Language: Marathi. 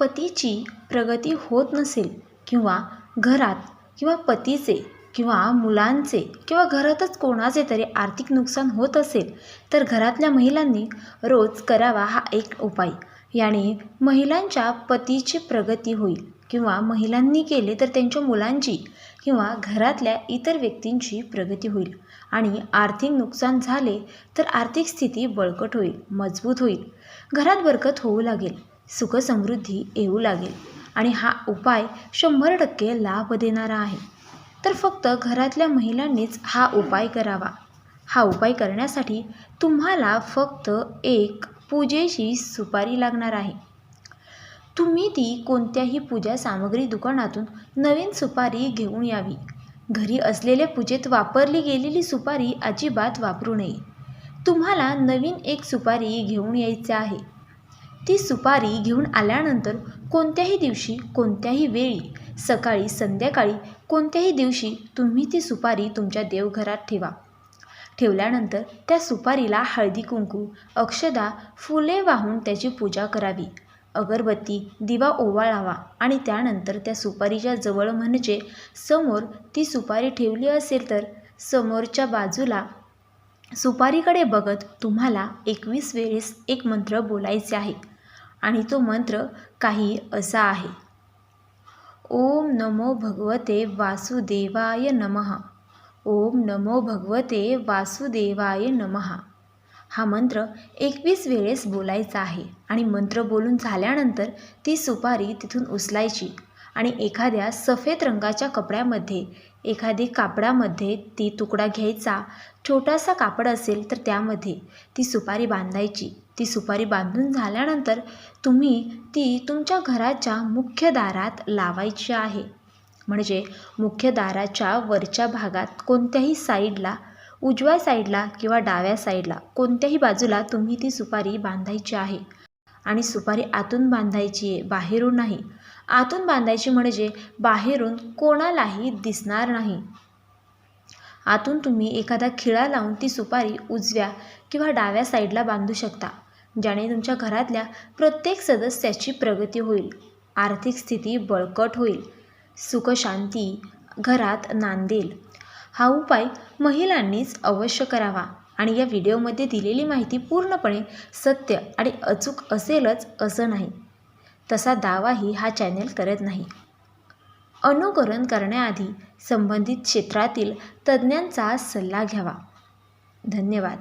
पतीची प्रगती होत नसेल किंवा घरात किंवा पतीचे किंवा मुलांचे किंवा घरातच कोणाचे तरी आर्थिक नुकसान होत असेल तर घरातल्या महिलांनी रोज करावा हा एक उपाय. याने महिलांच्या पतीची प्रगती होईल किंवा महिलांनी केले तर त्यांच्या मुलांची किंवा घरातल्या इतर व्यक्तींची प्रगती होईल आणि आर्थिक नुकसान झाले तर आर्थिक स्थिती बळकट होईल मजबूत होईल. घरात बरकत होऊ लागेल. सुखसमृद्धी येऊ लागेल आणि हा उपाय शंभर टक्के लाभ देणारा आहे. तर फक्त घरातल्या महिलांनीच हा उपाय करावा. हा उपाय करण्यासाठी तुम्हाला फक्त एक पूजेची सुपारी लागणार आहे. तुम्ही ती कोणत्याही पूजा सामग्री दुकानातून नवीन सुपारी घेऊन यावी. घरी असलेल्या पूजेत वापरली गेलेली सुपारी अजिबात वापरू नये. तुम्हाला नवीन एक सुपारी घेऊन यायचं आहे. ती सुपारी घेऊन आल्यानंतर कोणत्याही दिवशी कोणत्याही वेळी सकाळी संध्याकाळी कोणत्याही दिवशी तुम्ही ती सुपारी तुमच्या देवघरात ठेवा. ठेवल्यानंतर त्या सुपारीला हळदी कुंकू अक्षदा फुले वाहून त्याची पूजा करावी. अगरबत्ती दिवा ओवाळावा आणि त्यानंतर त्या सुपारीच्या जवळ म्हणजे समोर ती सुपारी ठेवली असेल तर समोरच्या बाजूला सुपारीकडे बघत तुम्हाला एकवीस वेळेस एक मंत्र बोलायचे आहे. आणि तो मंत्र काही असा आहे. ओम नमो भगवते वासुदेवाय नमः. ओम नमो भगवते वासुदेवाय नमः. हा मंत्र एकवीस वेळेस बोलायचा आहे आणि मंत्र बोलून झाल्यानंतर ती सुपारी तिथून उचलायची. आणि एखाद्या सफेद रंगाच्या कपड्यामध्ये एखादी कापडामध्ये ती तुकडा घ्यायचा. छोटासा कापड असेल तर त्यामध्ये ती सुपारी बांधायची. ती सुपारी बांधून झाल्यानंतर तुम्ही ती तुमच्या घराच्या मुख्य दारात लावायची आहे. म्हणजे मुख्य दाराच्या वरच्या भागात कोणत्याही साईडला उजव्या साईडला किंवा डाव्या साईडला कोणत्याही बाजूला तुम्ही ती सुपारी बांधायची आहे. आणि सुपारी आतून बांधायची आहे बाहेरून नाही. आतून बांधायची म्हणजे बाहेरून कोणालाही दिसणार नाही. आतून तुम्ही एखादा खिळा लावून ती सुपारी उजव्या किंवा डाव्या साईडला बांधू शकता ज्याने तुमच्या घरातल्या प्रत्येक सदस्याची प्रगती होईल आर्थिक स्थिती बळकट होईल सुखशांती घरात नांदेल. हा उपाय महिलांनीच अवश्य करावा आणि या व्हिडिओमध्ये दिलेली माहिती पूर्णपणे सत्य आणि अचूक असेलच असं नाही. तसा दावाही हा चॅनेल करत नाही. अनुकरण करण्याआधी संबंधित क्षेत्रातील तज्ज्ञांचा सल्ला घ्यावा. धन्यवाद.